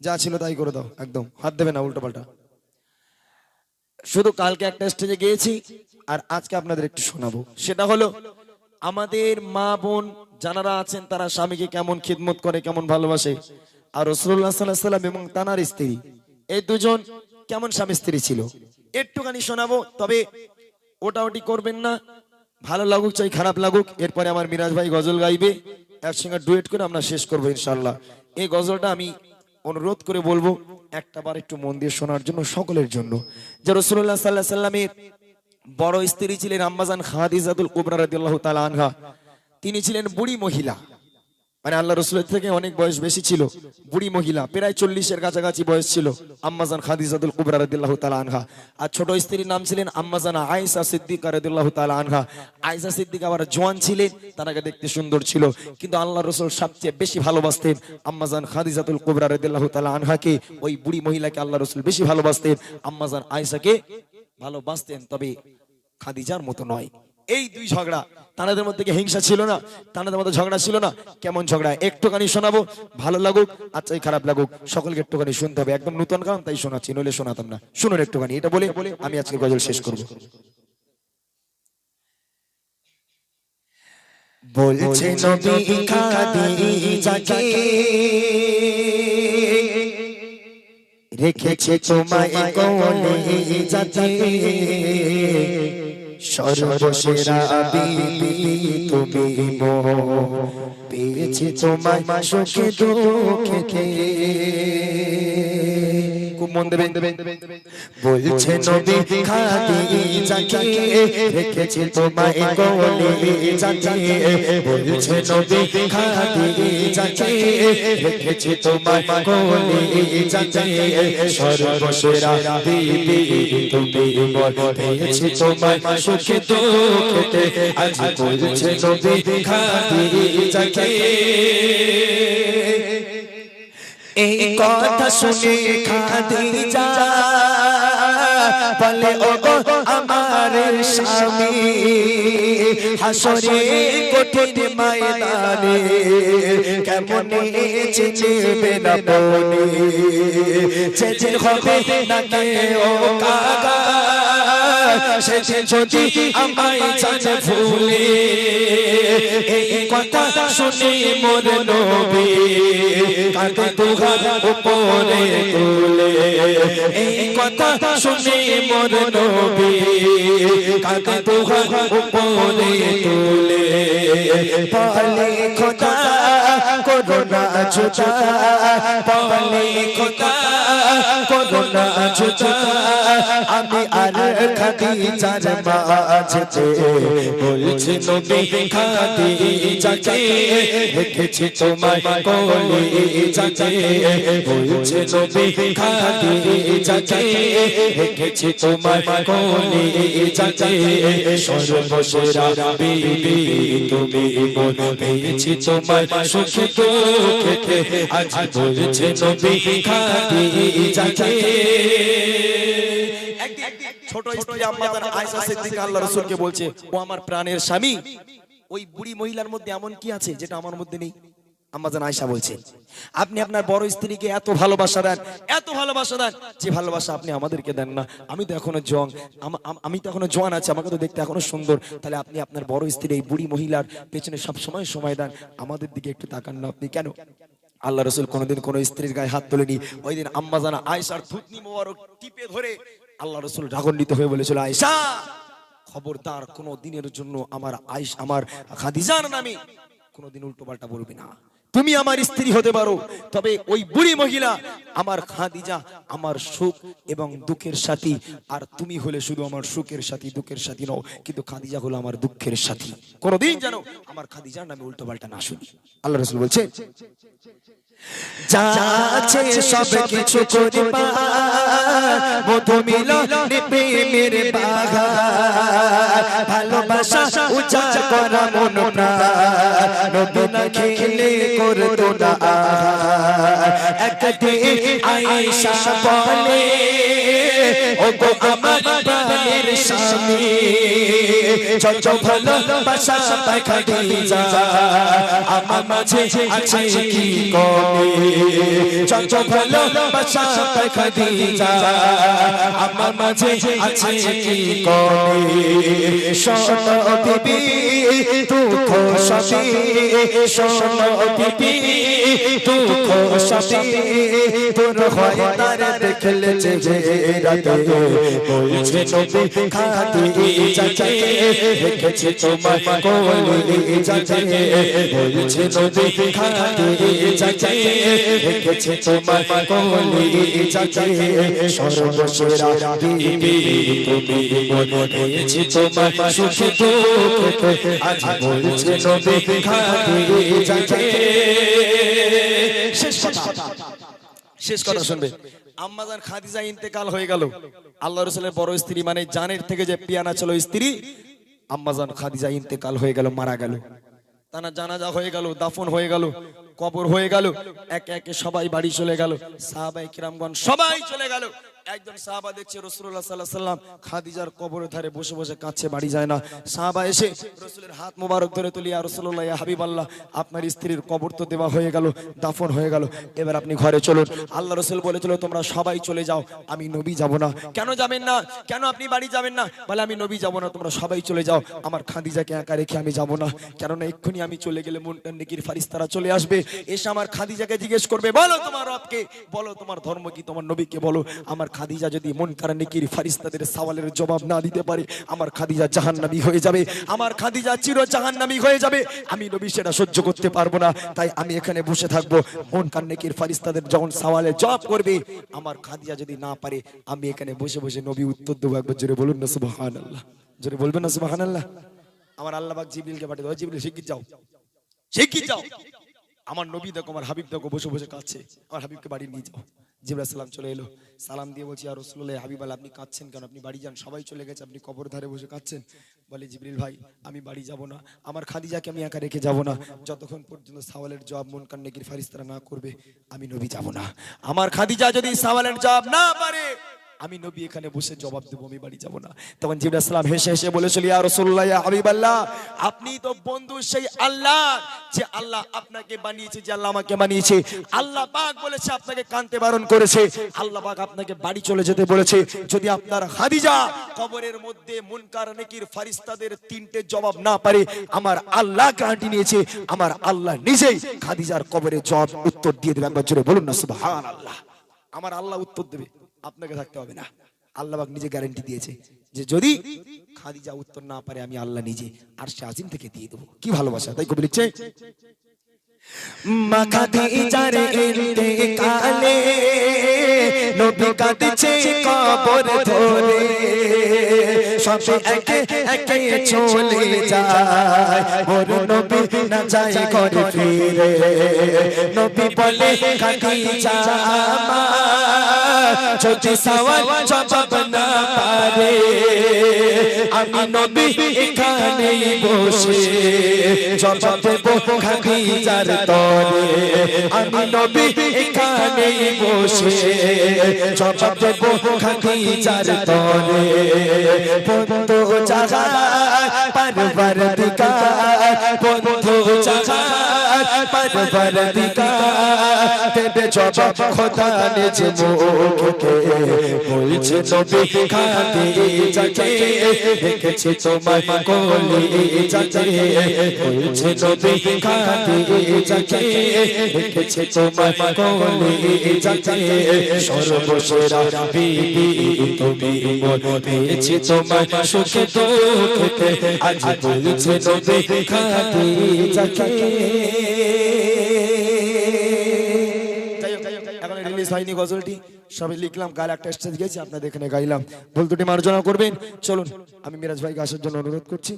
যা ছিল তাই করে দাও, একদম। হাত দেবে না উল্টো পাল্টা শুধু কালকে একটা স্টেজে গিয়েছি, আর আজকে আপনাদের একটু শোনাবো। সেটা হলো, আমাদের মা বোন যারা আছেন, তারা স্বামীকে কেমন খিদমত করে, কেমন ভালোবাসে? আর রসুল্লাহ সাল্লাহ সাল্লাম এবং তানার স্ত্রী, এই দুজন কেমন স্বামী স্ত্রী ছিল? একটুখানি শোনাবো, তবে ওটা ওটি করবেন না। ভালো লাগুক চাই, খারাপ লাগুক, এরপরে আমার মিরাজ ভাই গজল গাইবে। একসঙ্গে ডুয়েট করে আমরা শেষ করব ইনশাল্লাহ এই গজলটা আমি অনুরোধ করে বলব, একটা বার একটু মন দিয়ে শোনার জন্য সকলের জন্য। যে রসুল্লাহ সাল্লাহ সাল্লামের বড় স্ত্রী ছিলেন আম্বাজান খাদিজাদুল কুবরা রাদিয়াল্লাহু তালা তিনি ছিলেন বুড়ি মহিলা। মানে আল্লাহ রসুলের থেকে অনেক বয়স বেশি ছিল, বুড়ি মহিলা, প্রায় চল্লিশের কাছাকাছি বয়স ছিল, আম্মাজান খাদিজাদুল কুবরা রাদিয়াল্লাহু তাআলা আনহা। আর ছোট স্ত্রীর নাম ছিলেন আম্মাজান আয়েশা সিদ্দিকা রাদিয়াল্লাহু তাআলা আনহা। আয়েশা সিদ্দিক আবার জোয়ান ছিলেন, তার আগে দেখতে সুন্দর ছিল, কিন্তু আল্লাহ রসুল সবচেয়ে বেশি ভালোবাসতেন আম্মাজান খাদিজাতুল কুবরা রাদিয়াল্লাহু তাআলা আনহাকে, ওই বুড়ি মহিলাকে আল্লাহ রসুল বেশি ভালোবাসতেন, আম্মাজান আয়েশাকে ভালোবাসতেন, তবে খাদিজার মতো নয়। এই দুই ঝগড়া, তানাদের মধ্যে কি হিংসা ছিল না? তানাদের মধ্যে ঝগড়া ছিল না? কেমন ঝগড়া? একটুখানি শোনাবো? ভালো লাগুক আচ্ছাই খারাপ লাগুক, সকলকে একটুখানি শুনতে হবে। একদম নতুন কারণ তাই শোনাচ্ছি, নইলে শোনাতাম না। শুনুন একটুখানি, এটা বলে আমি আজকে গজল শেষ করব। বলছে নবী খাদিজাকে রেখেছে তোমায় কোলে যাতে। সর্বসেরা বিবি তুমি মো। পেয়েছে তোমায় সুখে দুঃখে। মন দেবেন বলছে নবী খাদিজাকে রেখেছে তোমায় কোলে যাতে বলছে নবী খাদিজাকে রেখেছে তোমায় কোলে যাতে সর্বসেরা বিবি তুমি পেয়েছে তোমায় সুখে দুঃখে। আজ বলছে নবী খাদিজাকে এই কথা শুনে খাদিজা বলে ও আমার স্বামী, হাসরে কঠিন ময়দানে কেমন চিনবে না যে যে হবে না কে ও কাকা, সেদিন যদি আমায় জানে ভুলে এই কথা শুনে মোর নবী, কাঁদে তুহার উপরে তুলে। এই কথা শুনে মোর নবী কাঁদে তুহার উপরে তুলে। পালে খোদা করোনা জুজা পালে খোদা করোনা জুজা আমি আর খাদিজার মাঝে বলছি নবী খাদিজাকে রেখেছি তোমায় কোলে যাতে বলছে নবী খাদিজাকে রেখেছি তোমায় কোলে সর্বসেরা বিবি তুমি মন তোমায় সুখে। দুঃখে আজ বলছে নবী খাদিজাকে ছোট স্ত্রী আম্মাদার আয়েশা সিদ্দিকা আল্লাহ রাসূলকে বলছে ও আমার প্রাণের স্বামী। ওই বুড়ি মহিলার মধ্যে এমন কি আছে যেটা আমার মধ্যে নেই? আম্মাজান আয়েশা বলছে, আপনি আপনার বড় স্ত্রীকে এত ভালোবাসা দেন, এত ভালোবাসা দেন, যে ভালোবাসা আপনি আমাদেরকে দেন না। আমি তো এখনও জং আম- তো এখনও জোয়ান আছি, আমাকে তো দেখতে এখনও সুন্দর। তাহলে আপনি আপনার বড় স্ত্রী এই বুড়ি মহিলার পেছনে সব সময় সময় দেন, আমাদের দিকে একটু তাকান না আপনি। কেন? আল্লাহ রসুল কোনোদিন কোনো স্ত্রীর গায়ে হাত তোলেনি। ওই দিন আম্মা আয়সার থুতনি মোবারক টিপে ধরে আল্লাহ রসুল রাগান্বিত হয়ে বলেছিল আয়সা খবরদার কোনো দিনের জন্য আমার আইস আমার খাদিজার নামে কোনোদিন উল্টো পাল্টা বলবি না। তুমি আমার স্ত্রী হতে পারো। তবে ওই বুড়ি মহিলা আমার খাদিজা, আমার সুখ এবং দুঃখের সাথী। আর তুমি হলে শুধু আমার সুখের সাথী, দুঃখের সাথী নও, কিন্তু খাদিজা হলো আমার দুঃখের সাথী। কোনোদিন জানো আমার খাদিজার নামে উল্টো পাল্টা না শুনি। আল্লাহ রসুল বলছে যা আছে সব কিছু করি মধু মিল প্রেমের বাঘা ভালোবাসা উচা করা মন নবী না খেলে করতো না একদিন আয়েশা বলে ও গো আমার প্রাণের স্বামী, যত ভালো বাসা খাদিজা আমার মাঝে আছে কি কমে? যত ভালো বাসা খাদিজা আমার মাঝে আছে কি কমে? বিবি দুঃখ সবই শোনো বিবি দুঃখ সবই তোর হয় তার দেখলে যে রাতে বলছে নবী বলছে নবী কোলে যাকে সর্বসেরা বিবি তুমি মনে হয়েছে তোমার সুখে বলছে শেষ কথা শুনবে। আম্মাজান খাদিজা ইন্তেকাল হয়ে গেল। আল্লাহ রসুলের বড় স্ত্রী মানে জানের থেকে যে পিয়ানা ছিল স্ত্রী, আম্মাজান খাদিজা ইন্তেকাল হয়ে গেল, মারা গেল। তানা জানাজা হয়ে গেল, দাফন হয়ে গেল, কবর হয়ে গেল, একে একে সবাই বাড়ি চলে গেল সাহাবাই সবাই চলে গেল। একজন সাহাবা দেখছে রসুল্লাহ সাল্লাহ সাল্লাম খাদিজার কবরের ধারে বসে বসে কাছে বাড়ি যায় না। সাহাবা এসে রসুলের হাত মোবারক ধরে তুলিয়া রসুল্লাহ হাবিব আল্লাহ আপনার স্ত্রীর কবর তো দেওয়া হয়ে গেল, দাফন হয়ে গেল। এবার আপনি ঘরে চলুন। আল্লাহ রসুল বলেছিল, তোমরা সবাই চলে যাও, আমি নবী যাব না। কেন যাবেন না? কেন আপনি বাড়ি যাবেন না? বলে, আমি নবী যাব না, তোমরা সবাই চলে যাও, আমার খাদিজাকে একা রেখে আমি যাব না। কেননা এক্ষুনি আমি চলে গেলে মনটা নেকির ফারিস্তারা চলে আসবে। এসে আমার খাদিজাকে জিজ্ঞেস করবে, বলো তোমার রবকে, বলো তোমার ধর্ম কি, তোমার নবীকে বলো। আমার খাদিজা যদি মন কারা নেকির ফারিস্তাদের সওয়ালের জবাব না দিতে পারে, আমার খাদিজা জাহান্নামী হয়ে যাবে। আমার খাদিজা চির জাহান্নামী হয়ে যাবে। আমি নবী সেটা সহ্য করতে পারব না। তাই আমি এখানে বসে থাকব। মন কার নেকির ফারিস্তাদের যখন সওয়ালে জবাব করবে, আমার খাদিজা যদি না পারে, আমি এখানে বসে বসে নবী উত্তর দেবো। একবার জোরে বলুন না, সুবহানাল্লাহ। জোরে বলবেন না আমার আল্লাহ পাক জিবরিলকে পাঠিয়ে দাও। জিবরিল, শিগগির যাও। শিগগির যাও। আমার নবী দেখো, আমার হাবিব দেখো, বসে বসে কাছে আমার হাবিবকে বাড়ি নিয়ে যাও। জিবরা সালাম চলে এলো। সালাম দিয়ে বলছি আর রসুল্লাহ হাবিব আল আপনি কাঁদছেন কেন? আপনি বাড়ি যান। সবাই চলে গেছে, আপনি কবর ধারে বসে কাঁদছেন। বলে জিবরিল ভাই, আমি বাড়ি যাব না। আমার খাদিজাকে আমি একা রেখে যাব না। যতক্ষণ পর্যন্ত সাওয়ালের জবাব মন কান্নেকির ফারিস্তারা না করবে, আমি নবী যাব না। আমার খাদিজা যদি সাওয়ালের জবাব না পারে আমি নবী এখানে বসে জবাব দেবো, আমি বাড়ি যাব না। তখন জিবরা সালাম হেসে হেসে বলেছিল, ইয়া রাসূলুল্লাহ, ইয়া হাবিবাল্লাহ, আপনি তো বন্ধু সেই আল্লাহ, যে আল্লাহ আপনাকে বানিয়েছে, যে আল্লাহ আমাকে বানিয়েছে। আল্লাহ পাক বলেছে, আপনাকে কানতে বারণ করেছে। আল্লাহ পাক আপনাকে বাড়ি চলে যেতে বলেছে। যদি আপনার খাদিজা কবরের মধ্যে মুনকার, নেকির ফারিস্তাদের তিনটে জবাব না পারে, আমার আল্লাহ গ্যারান্টি নিয়েছে, আমার আল্লাহ নিজেই খাদিজার কবরের জবাব উত্তর দিয়ে দেবে। একবার জোরে বলুন না, সুবহানাল্লাহ। আমার আল্লাহ উত্তর দেবে। আপনাকে থাকতে হবে না। আল্লাহ পাক নিজে গ্যারেন্টি দিয়েছে যে যদি খাদিজা উত্তর না পারে, আমি আল্লাহ নিজে আর সে থেকে দিয়ে দেবো। কি ভালোবাসা, তাই কবি লিখছে? মাখা দিজার ইন্তেকালে নবী কাঁদছে কবর ধরে। সবে একে একে চলে যায়, মোর নবী না যায় ঘরে ফিরে। নবী বলে খাদিজা যদি সওয়াল জবাব না পারে, আমি নবী এখানেই বসে। জবাব দেবো খাদিজার তরে আমি নবী এখানে বসে জবাব দেবো খাদিজার তরে বন্ধু জাগা পারবার দিকা বন্ধু পারবার দিকা দেবে জবাব খোদা নিজ মুখকে বলছে তোমার কোলে যাকে বলছে রেখেছে তোমার কোলে যাকে সর্বসেরা বিবি, তুমি মন পেয়েছে তোমার সুখে দুঃখে। আজ বলছে নবী খাদিজাকে যাই রিলিজ হয়নি গজলটি। সবে লিখলাম, গাল একটা স্টেজ গেছি, আপনাদের এখানে গাইলাম। ভুল দুটি মার্জনা করবেন। চলুন, আমি মিরাজ ভাইকে আসার জন্য অনুরোধ করছি।